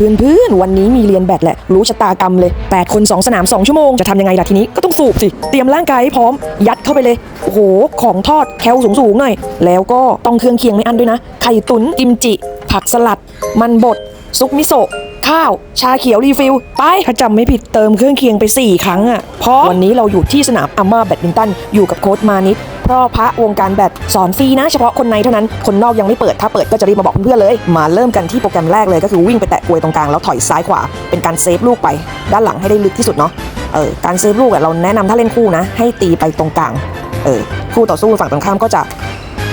เพื่อนวันนี้มีเรียนแบดแหละ รู้ชะตากรรมเลย 8 คน 2 สนาม 2 ชั่วโมง จะทำยังไงล่ะทีนี้ก็ต้องสูบสิ เตรียมร่างกายให้พร้อม ยัดเข้าไปเลย โอ้โห ของทอดแคลสูงๆหน่อย แล้วก็ต้องเครื่องเคียงไม่อั้นด้วยนะ ไข่ตุ๋นกิมจิ ผักสลัด มันบด ซุปมิโซะ ข้าว ชาเขียวรีฟิลไป ถ้าจำไม่ผิดเติมเครื่องเคียงไป 4 ครั้งอะ่ะเพราะวันนี้เราอยู่ที่สนามอัมมาแบดมินตัน อยู่กับโค้ชมานิดเพราะพระวงการแบดสอนฟรีนะ เฉพาะคนในเท่านั้น คนนอกยังไม่เปิด ถ้าเปิดก็จะรีบมาบอกเพื่อนเลย มาเริ่มกันที่โปรแกรมแรกเลยก็คือวิ่งไปแตะกลวยตรงกลางแล้วถอยซ้ายขวา เป็นการเซฟลูกไป ด้านหลังให้ได้ลึกที่สุดเนาะ เออ การเซฟลูกอะเราแนะนำถ้าเล่นคู่นะ ให้ตีไปตรงกลาง เออ คู่ต่อสู้ฝั่งตรงข้ามก็จะ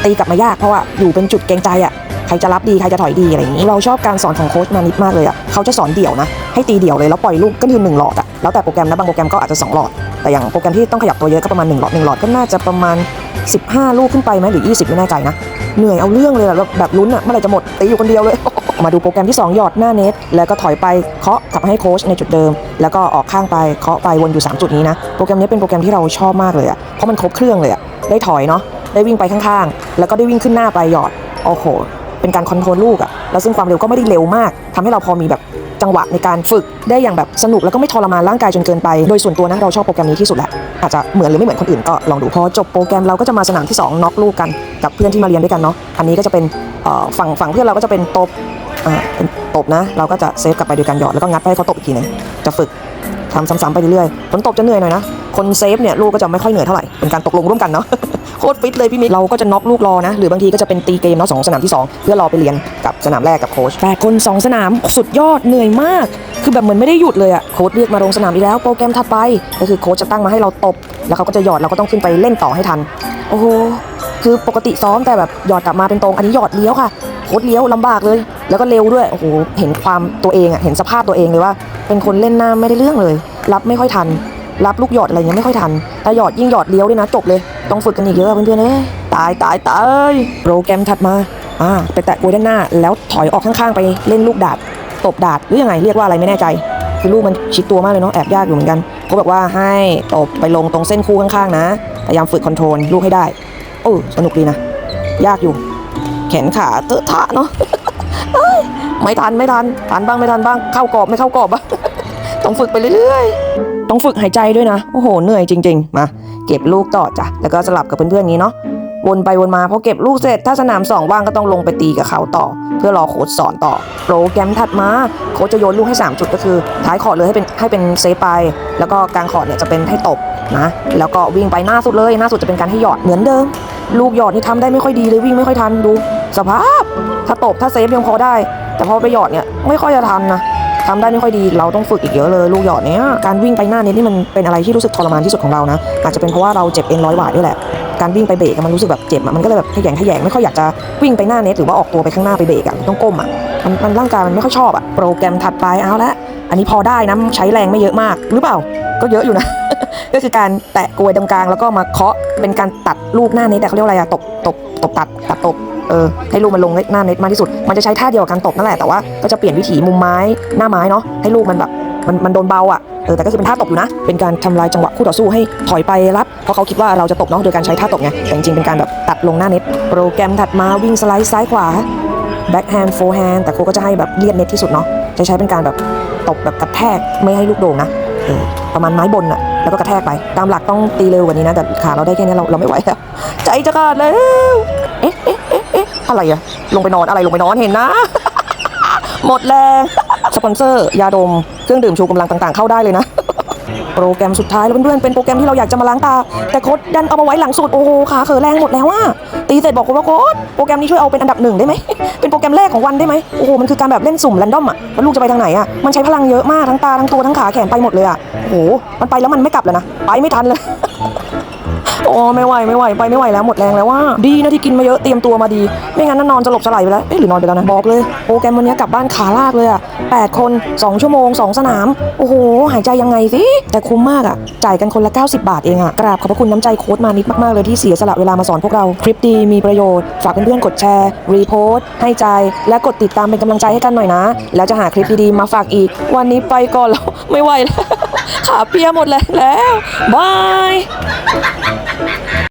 ตีกลับมายากเพราะว่าอยู่เป็นจุดเกรงใจอะ่ะ ใครจะรับดีใครจะถอยดีอะไรอย่างนี้ เราชอบการสอนของโค้ชมานิดมากเลยอะ่ะเขาจะสอนเดี่ยวนะให้ตีเดี่ยวเลยแล้วปล่อยลูกก็คือหนึ่งหลอดอะ่ะแล้วแต่โปรแกรมนะบางโปรแกรมก็อาจจะสองหลอด แต่อย่างโปรแกรมที่ต้องขยับตัวเยอะก็ประมาณหนึ่งหลอดหนึ่งหลอดก็น่าจะประมาณ 15 ลูกขึ้นไปไหมหรือ 20 ไม่แน่ใจนะเหนื่อยเอาเรื่องเลยแบบแบบลุ้นอะเมื่อไหร่จะหมดตีอยู่คนเดียวเลยมาดูโปรแกรมที่ 2 หยอดหน้าเน็ตแล้วก็ถอยไปเคาะกลับให้โค้ชในจุดเดิม แล้วก็ออกข้างไปเคาะไปวนอยู่ 3 จุดนี้นะ โปรแกรมนี้เป็นโปรแกรมที่เราชอบมากเลยอะเพราะมันครบเครื่องเลยอะได้ถอยเนาะได้วิ่งไปข้างๆ แล้วก็ได้วิ่งขึ้นหน้าไปหยอด โอ้โห เป็นการคอนโทรลลูกอะแล้วซึ่งความเร็วก็ไม่ได้เร็วมากทำให้เราพอมีแบบจังหวะในการฝึกได้อย่างแบบสนุกแล้วก็ไม่ทรมานร่างกายจนเกินไป โดยส่วนตัวนะเราชอบโปรแกรมนี้ที่สุดแหละอาจจะเหมือนหรือไม่เหมือนคนอื่นก็ลองดูพอจบโปรแกรมเราก็จะมาสนามที่สองน็อกลูกกันกับเพื่อนที่มาเรียนด้วยกันเนาะอันนี้ก็จะเป็นฝั่งฝั่งเพื่อนเราก็จะเป็นตบเป็นตบนะ เราก็จะเซฟกลับไปโดยการหยอดแล้วก็งัดไปให้เขาตบอีกทีหนึงจะฝึก ทำซ้ำๆไปเรื่อยๆผลตบจะเหนื่อยหน่อยนะ คนเซฟเนี่ยลูกก็จะไม่ค่อยเหนื่อยเท่าไหร่ เป็นการตกลงร่วมกันเนาะ โคตรฟิตเลยพี่มิกเราก็จะน็อกลูกรอนะ หรือบางทีก็จะเป็นตีเกมเนาะสองสนามที่ 2 เพื่อรอไปเรียนกับสนามแรกกับโค้ชแปดคน 2 สนามสุดยอดเหนื่อยมาก คือแบบเหมือนไม่ได้หยุดเลยอะโค้ชเรียกมาลงสนามอีกแล้วโปรแกรมถัดไปก็คือโค้ชจะตั้งมาให้เราตบ แล้วเขาก็จะหยอดเราก็ต้องขึ้นไปเล่นต่อให้ทัน โอ้โหคือปกติซ้อมแต่แบบหยอดกลับมาเป็นตรงอันนี้หยอดเลี้ยวค่ะ คตรเลี้ยวลำบากเลย แล้วก็เร็วด้วยโอ้โหเห็นความตัวเองอะเห็นสภาพตัวเองเลยว่า เป็นคนเล่นหน้าไม่ได้เรื่องเลย รับไม่ค่อยทัน รับลูกหยอดอะไรเงี้ยไม่ค่อยทันถ้าหยอดยิ่งหยอดเลี้ยวด้วยนะจบเลยต้องฝึกกันอีกเยอะเพื่อนๆเอ้ยตายตายตายโปรแกรมถัดมาอ่าไปแตะกลวยด้านหน้า แล้วถอยออกข้างๆ ไปเล่นลูกดาดตบดาดหรือยังไงเรียกว่าอะไรไม่แน่ใจคือลูกมันชิดตัวมากเลยเนาะแอบยากอยู่เหมือนกันเขาบอกว่าให้ตบไปลงตรงเส้นคู่ข้างๆนะพยายามฝึกคอนโทรลลูกให้ได้โอ้สนุกดีนะ ยากอยู่ แขนขาเตอะทะเนาะไม่ทันไม่ทันทันบ้างไม่ทันบ้างเข้ากรอบไม่เข้ากรอบบ้างต้องฝึกไปเรื่อยๆ ต้องฝึกหายใจด้วยนะ โอ้โห เหนื่อยจริง ๆ มา เก็บลูกต่อจ้ะ แล้วก็สลับกับเพื่อนๆนี้เนาะ วนไปวนมาพอเก็บลูกเสร็จ ถ้าสนามสองว่างก็ต้องลงไปตีกับเขาต่อ เพื่อรอโค้ชสอนต่อ โปรแกรมถัดมา โค้ชจะโยนลูกให้ 3 จุดก็คือ ท้ายขอดเลยให้เป็นให้เป็นเซฟไป แล้วก็กลางขอดเนี่ยจะเป็นให้ตบนะ แล้วก็วิ่งไปหน้าสุดเลย หน้าสุดจะเป็นการให้หยอดเหมือนเดิม ลูกหยอดนี่ทำได้ไม่ค่อยดีเลยวิ่งไม่ค่อยทันดู สภาพถ้าตบถ้าเซฟยังพอได้ แต่พอไปหยอดเนี่ยไม่ค่อยจะทันนะทำได้ไม่ค่อยดีเราต้องฝึกอีกเยอะเลยลูกหยอดเนี้ยการวิ่งไปหน้าเน็ตนี่มันเป็นอะไรที่รู้สึกทรมานที่สุดของเรานะ อาจจะเป็นเพราะว่าเราเจ็บเอ็นร้อยหวาดด้วยแหละ การวิ่งไปเบรกมันรู้สึกแบบเจ็บอะมันก็เลยแบบขยงขยงไม่ค่อยอยากจะวิ่งไปหน้าเน็ตหรือว่าออกตัวไปข้างหน้าไปเบรกอะต้องก้มอะมันมันร่างกายมันไม่ค่อยชอบอะโปรแกรมถัดไปเอาละอันนี้พอได้นะใช้แรงไม่เยอะมากหรือเปล่าก็เยอะอยู่นะ ก็คือการแตะกลวยตรงกลางแล้วก็มาเคาะเป็นการตัดลูกหน้าเน็ตแต่เขาเรียกอะไรอะตบตบตบตัดตัดตบ เออให้ลูกมันลงหน้าเน็ตมากที่สุด มันจะใช้ท่าเดียวกับการตบนั่นแหละ แต่ว่าก็จะเปลี่ยนวิถีมุมไม้หน้าไม้เนาะให้ลูกมันแบบมันมันโดนเบาอะเออแต่ก็คือเป็นท่าตบอยู่นะ เป็นการทำลายจังหวะคู่ต่อสู้ให้ถอยไปรับ เพราะเขาคิดว่าเราจะตบเนาะโดยการใช้ท่าตบไงแต่จริงๆเป็นการแบบตัดลงหน้าเน็ต โปรแกรมถัดมาวิ่งสไลด์ซ้ายขวาแบ็คแฮนด์โฟร์แฮนด์แต่ครูก็จะให้แบบเลียดเน็ตที่สุดเนาะจะใช้เป็นการแบบตบแบบกระแทกไม่ให้ลูกโด่งนะเออประมาณไม้บนอะแล้วก็กระแทกไป ตามหลักต้องตีเร็วกว่านี้นะ แต่ขาเราได้แค่นี้เราเราไม่ไหวแล้วใจจะขาดแล้ว อ๊ะเอ๊ะอะไรอะลงไปนอนอะไรลงไปนอนเห็นนะ หมดแรงสปอนเซอร์ ยาดม เครื่องดื่มชูกำลังต่างๆ เข้าได้เลยนะ โปรแกรมสุดท้ายแล้วเพื่อนๆเป็นโปรแกรมที่เราอยากจะมาล้างตา แต่โค้ดดันเอามาไว้หลังสุดโอ้โหขาเขอแรงหมดแล้วว่าตีเสร็จบอกโค้ดว่าโค้ดโปรแกรมนี้ช่วยเอาเป็นอันดับหนึ่งได้ไหมเป็นโปรแกรมแรกของวันได้ไหมโอ้โหมันคือการแบบเล่นสุ่มแรนดอมอะแล้วลูกจะไปทางไหนอะมันใช้พลังเยอะมากทั้งตาทั้งตัวทั้งขาแขนไปหมดเลยอะโอ้โหมันไปแล้วมันไม่กลับเลยนะไปไม่ทันเลย โอ้ไม่ไหวไม่ไหวไปไม่ไหวแล้วหมดแรงแล้วว่า ดีนะที่กินมาเยอะเตรียมตัวมาดี ไม่งั้นน่ะนอนจะหลบสลายไปแล้วเอ๊ะหรือนอนไปแล้วนะบอกเลยโปรแกรมวันนี้กลับบ้านขาลากเลยอะ8คน 2 ชั่วโมง 2 สนาม โอ้โห หายใจยังไงสิแต่คุ้มมากอะจ่ายกันคนละ 90 บาทเองอะกราบขอบพระคุณน้ำใจโค้ดมานิดมากๆเลยที่เสียสละเวลามาสอนพวกเราคลิปดีมีประโยชน์ฝากเพื่อนๆกดแชร์รีโพสต์ให้ใจและกดติดตามเป็นกำลังใจให้กันหน่อยนะ แล้วจะหาคลิปดีๆมาฝากอีก วันนี้ไปก่อนแล้วไม่ไหวแล้วขาเปียหมดแรงแล้วบาย